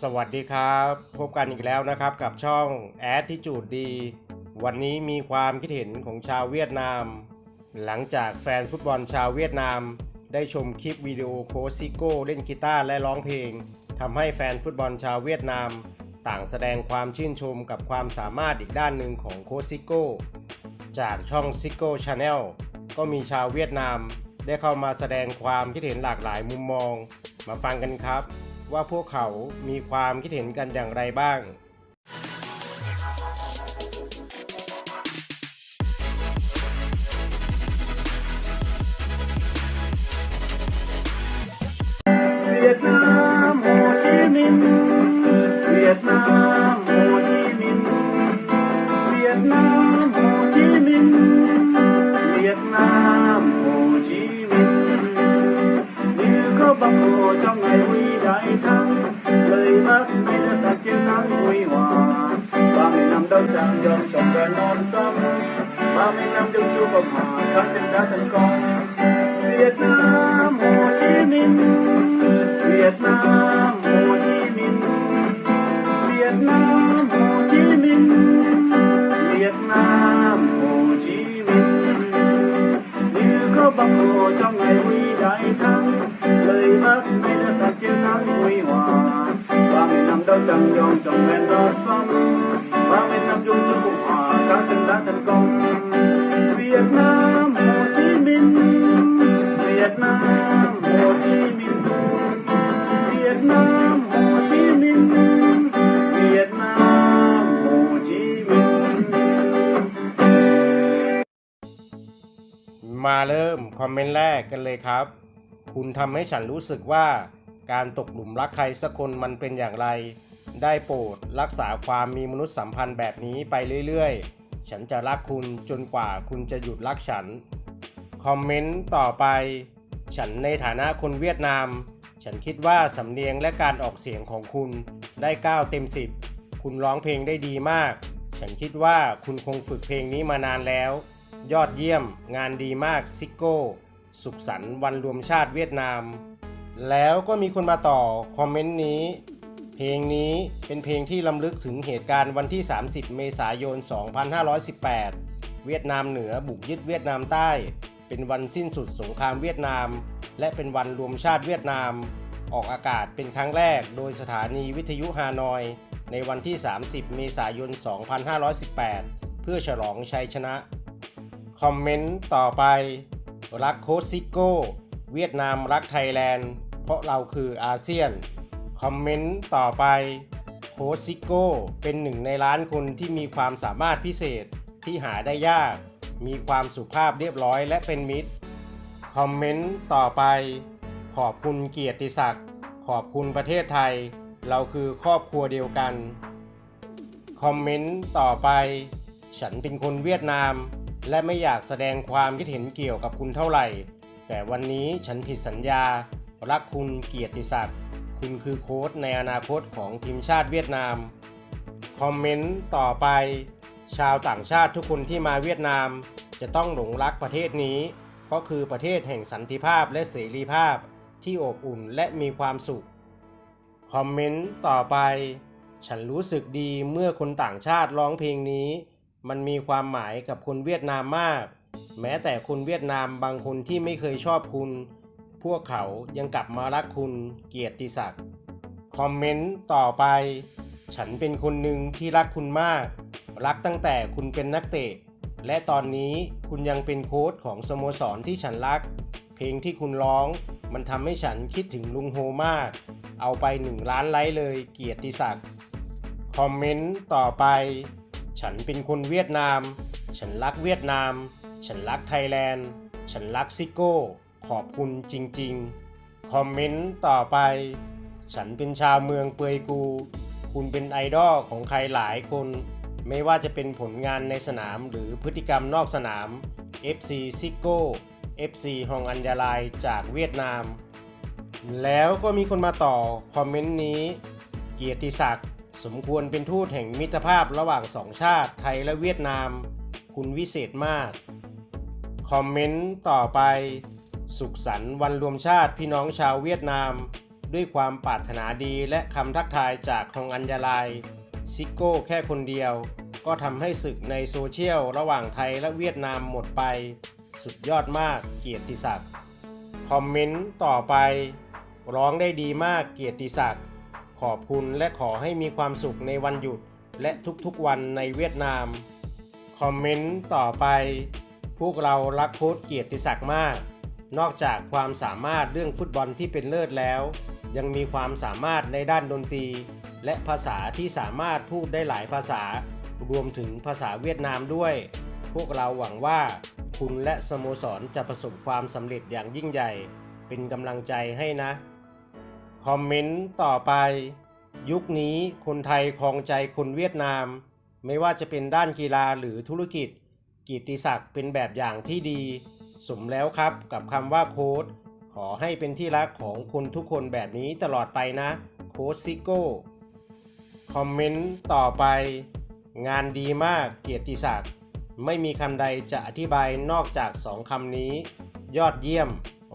สวัสดีครับ พบกันอีกแล้วนะครับกับช่อง Attitude ดี วันนี้มีความคิดเห็นของชาวเวียดนาม หลังจากแฟนฟุตบอลชาวเวียดนาม ได้ชมคลิปวิดีโอโคซิโก้เล่นกีตาร์และร้องเพลงทำให้แฟนฟุตบอลชาวเวียดนาม ต่างแสดงความชื่นชมกับความสามารถอีกด้านหนึ่งของโคซิโก้จากช่องซิโก้ชาแนลก็มีชาวเวียดนาม ได้เข้ามาแสดงความคิดเห็นหลากหลายมุมมอง มาฟังกันครับ ว่าพวกเขามีความคิดเห็นกันอย่างไรบ้าง cộng hòa kháng chiến đã thành công Việt Nam, Hồ Chí Minh. Việt Nam, Hồ Chí Minh. Việt Nam, Hồ Chí Minh. Việt Nam, Hồ Chí Minh. Như có bác Hồ trong ngày huy đại thắng, lời bác nay đã đạt chiến thắng huy hoàng. Ba mươi năm đó chẳng dòng trong men đó sông คอมเมนต์แรกกันเลยครับ คุณทำให้ฉันรู้สึกว่า การตกหลุมรักใครสักคนมันเป็นอย่างไร ได้โปรดรักษาความมีมนุษยสัมพันธ์แบบนี้ไปเรื่อยๆ ฉันจะรักคุณจนกว่าคุณจะหยุดรักฉัน คอมเมนต์ต่อไป ฉันในฐานะคนเวียดนาม ฉันคิดว่าสำเนียงและการออกเสียงของคุณได้ 9 เต็ม 10 คุณร้องเพลงได้ดีมาก ฉันคิดว่าคุณคงฝึกเพลงนี้มานานแล้ว ยอดเยี่ยม งานดีมากซิโก้ สุขสันต์วันรวมชาติเวียดนาม แล้วก็มีคนมาต่อคอมเมนต์นี้ เพลงนี้เป็นเพลงที่ลำลึกถึงเหตุการณ์วันที่ 30 เมษายน 2518 เวียดนามเหนือบุกยึดเวียดนามใต้ เป็นวันสิ้นสุดสงครามเวียดนาม และเป็นวันรวมชาติเวียดนาม ออกอากาศเป็นครั้งแรกโดยสถานีวิทยุฮานอย ในวันที่ 30 เมษายน 2518 เพื่อฉลองชัยชนะ คอมเมนต์ต่อไป รักโคชซิโก้ เวียดนามรักไทยแลนด์ เพราะเราคืออาเซียน คอมเมนต์ต่อไปโคชซิโก้เป็นหนึ่งในล้านคนที่มีความสามารถพิเศษที่หาได้ยาก มีความสุภาพเรียบร้อยและเป็นมิตร คอมเมนต์ต่อไป ขอบคุณเกียรติศักดิ์ ขอบคุณประเทศไทย เราคือครอบครัวเดียวกัน คอมเมนต์ต่อไป ฉันเป็นคนเวียดนาม และไม่อยากแสดงความคิดเห็นเกี่ยวกับคุณเท่าไหร่ แต่วันนี้ฉันผิดสัญญา รักคุณเกียรติศักดิ์ คุณคือโค้ชในอนาคตของทีมชาติเวียดนาม คอมเมนต์ต่อไป ชาวต่างชาติทุกคนที่มาเวียดนาม จะต้องหลงรักประเทศนี้ เพราะคือประเทศแห่งสันติภาพและเสรีภาพที่อบอุ่นและมีความสุข คอมเมนต์ต่อไป ฉันรู้สึกดีเมื่อคนต่างชาติร้องเพลงนี้ มันมีความหมายกับคนเวียดนามมาก แม้แต่คนเวียดนามบางคนที่ไม่เคยชอบคุณ พวกเขายังกลับมารักคุณเกียรติศักดิ์คอมเมนต์ต่อไป ฉันเป็นคนหนึ่งที่รักคุณมาก รักตั้งแต่คุณเป็นนักเตะ และตอนนี้คุณยังเป็นโค้ชของสโมสรที่ฉันรัก เพลงที่คุณร้อง มันทำให้ฉันคิดถึงลุงโฮมาก เอาไปหนึ่งล้านไลค์เลยเกียรติศักดิ์คอมเมนต์ต่อไป ฉันเป็นคนเวียดนาม ฉันรักเวียดนาม ฉันรักไทยแลนด์ ฉันรักซิโก้ ขอบคุณจริงๆ คอมเมนต์ต่อไป ฉันเป็นชาวเมืองเปยกู คุณเป็นไอดอลของใครหลายคน ไม่ว่าจะเป็นผลงานในสนามหรือพฤติกรรมนอกสนาม FC ซิโก้ FC ฮองอัญญาลายจากเวียดนาม แล้วก็มีคนมาต่อคอมเมนต์นี้ เกียรติศักดิ์ สมควรเป็นทูตแห่งมิตรภาพระหว่างสองชาติไทยและเวียดนาม คุณวิเศษมาก คอมเมนต์ต่อไป สุขสันต์วันรวมชาติพี่น้องชาวเวียดนาม ด้วยความปรารถนาดีและคำทักทายจากฮองอัญญาลายซิโก้แค่คนเดียว ก็ทำให้ศึกในโซเชียลระหว่างไทยและเวียดนามหมดไป สุดยอดมากเกียรติศักดิ์คอมเมนต์ต่อไป ร้องได้ดีมากเกียรติศักดิ์ ขอบคุณและขอให้มีความสุขในวันหยุดและทุกๆวันในเวียดนาม คอมเมนต์ต่อไป พวกเรารักโค้ชเกียรติศักดิ์มาก นอกจากความสามารถเรื่องฟุตบอลที่เป็นเลิศแล้ว ยังมีความสามารถในด้านดนตรี และภาษาที่สามารถพูดได้หลายภาษา รวมถึงภาษาเวียดนามด้วย พวกเราหวังว่า คุณและสโมสรจะประสบความสำเร็จอย่างยิ่งใหญ่ เป็นกำลังใจให้นะ คอมเมนต์ต่อไป ยุคนี้คนไทยครองใจคนเวียดนาม ไม่ว่าจะเป็นด้านกีฬาหรือธุรกิจ กิตติศักดิ์เป็นแบบอย่างที่ดี สมแล้วครับกับคำว่าโค้ดขอให้เป็นที่รักของคนทุกคนแบบนี้ตลอดไปนะ โค้ชซิโก้ คอมเมนต์ต่อไป งานดีมากเกียรติศักดิ์ไม่มีคำใดจะอธิบายนอกจากสองคำนี้ ยอดเยี่ยม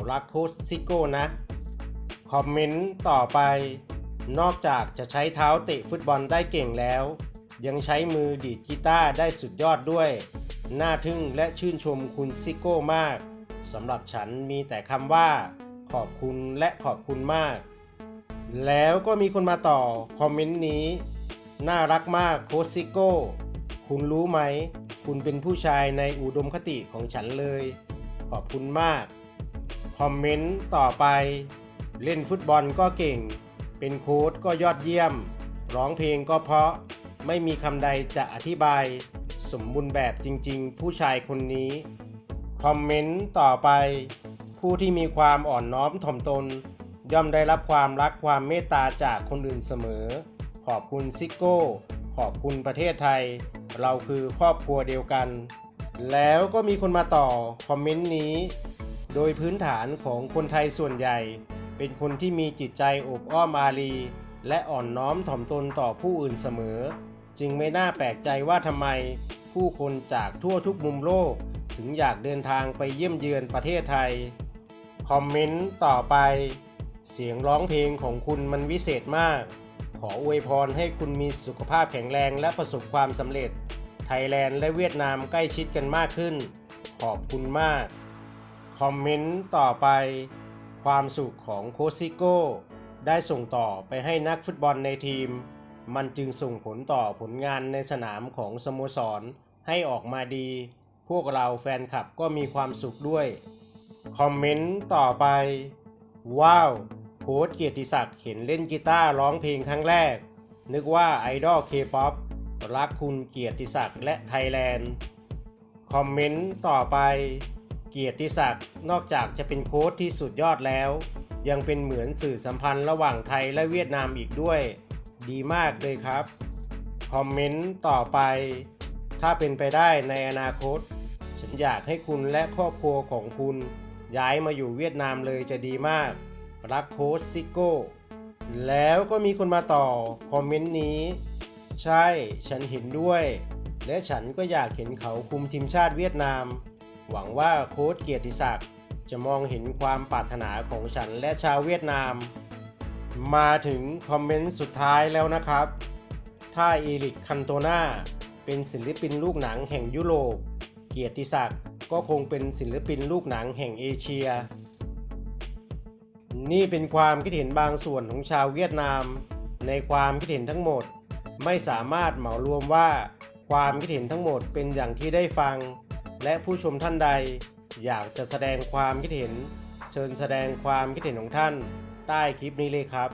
รักโค้ชซิโก้นะ คอมเมนต์ต่อไป นอกจากจะใช้เท้าเตะฟุตบอลได้เก่งแล้ว ยังใช้มือดีดกีตาร์ได้สุดยอดด้วย น่าทึ่งและชื่นชมคุณซิโก้มากสำหรับฉันมีแต่คำว่า ขอบคุณและขอบคุณมาก แล้วก็มีคนมาต่อคอมเมนต์นี้ น่ารักมากโคชซิโก้ คุณรู้ไหม คุณเป็นผู้ชายในอุดมคติของฉันเลย ขอบคุณมาก คอมเมนต์ต่อไป เล่นฟุตบอลก็เก่ง เป็นโค้ชก็ยอดเยี่ยม ร้องเพลงก็เพราะ ไม่มีคำใดจะอธิบาย สมบูรณ์แบบจริง ๆ ผู้ชายคนนี้ คอมเมนต์ต่อไป ผู้ที่มีความอ่อนน้อมถ่อมตน ย่อมได้รับความรักความเมตตาจากคนอื่นเสมอ ขอบคุณซิโก้ ขอบคุณประเทศไทย เราคือครอบครัวเดียวกัน แล้วก็มีคนมาต่อคอมเมนต์นี้ โดยพื้นฐานของคนไทยส่วนใหญ่ เป็นคนที่มีจิตใจอบอ้อมอารี และอ่อนน้อมถ่อมตนต่อผู้อื่นเสมอ จึงไม่น่าแปลกใจว่าทำไม ผู้คนจากทั่วทุกมุมโลก ถึงอยากเดินทางไปเยี่ยมเยือนประเทศไทย คอมเมนต์ต่อไป เสียงร้องเพลงของคุณมันวิเศษมาก ขออวยพรให้คุณมีสุขภาพแข็งแรงและประสบความสำเร็จ ไทยแลนด์และเวียดนามใกล้ชิดกันมากขึ้น ขอบคุณมาก คอมเมนต์ต่อไป ความสุขของโคซิโก้ ได้ส่งต่อไปให้นักฟุตบอลในทีม มันจึงส่งผลต่อผลงานในสนามของสโมสรให้ออกมาดี พวกเราแฟนคลับก็มีความสุขด้วย คอมเมนต์ต่อไป ว้าวโค้ชเกียรติศักดิ์เห็นเล่นกีตาร์ร้องเพลงครั้งแรก นึกว่าไอดอลเคป๊อปรักคุณเกียรติศักดิ์และไทยแลนด์ คอมเมนต์ต่อไป เกียรติศักดิ์นอกจากจะเป็นโค้ชที่สุดยอดแล้ว ยังเป็นเหมือนสื่อสัมพันธ์ระหว่างไทยและเวียดนามอีกด้วย ดีมากเลยครับ คอมเมนต์ต่อไป ถ้าเป็นไปได้ในอนาคต ฉันอยากให้คุณและครอบครัวของคุณ ย้ายมาอยู่เวียดนามเลยจะดีมาก รักโค้ชซิโก้ แล้วก็มีคนมาต่อคอมเมนต์นี้ ใช่ ฉันเห็นด้วย และฉันก็อยากเห็นเขาคุมทีมชาติเวียดนาม หวังว่าโค้ชเกียรติศักดิ์จะมองเห็นความปรารถนาของฉันและชาวเวียดนาม มาถึงคอมเมนต์สุดท้ายแล้วนะครับ ถ้าเอริกคันโตนาเป็นศิลปินลูกหนังแห่งยุโรป เกียรติศักดิ์ก็คงเป็นศิลปินลูกหนังแห่งเอเชีย นี่เป็นความคิดเห็นบางส่วนของชาวเวียดนาม ในความคิดเห็นทั้งหมด ไม่สามารถเหมารวมว่า ความคิดเห็นทั้งหมดเป็นอย่างที่ได้ฟัง และผู้ชมท่านใด อยากจะแสดงความคิดเห็น เชิญแสดงความคิดเห็นของท่าน ใต้คลิปนี้เลยครับ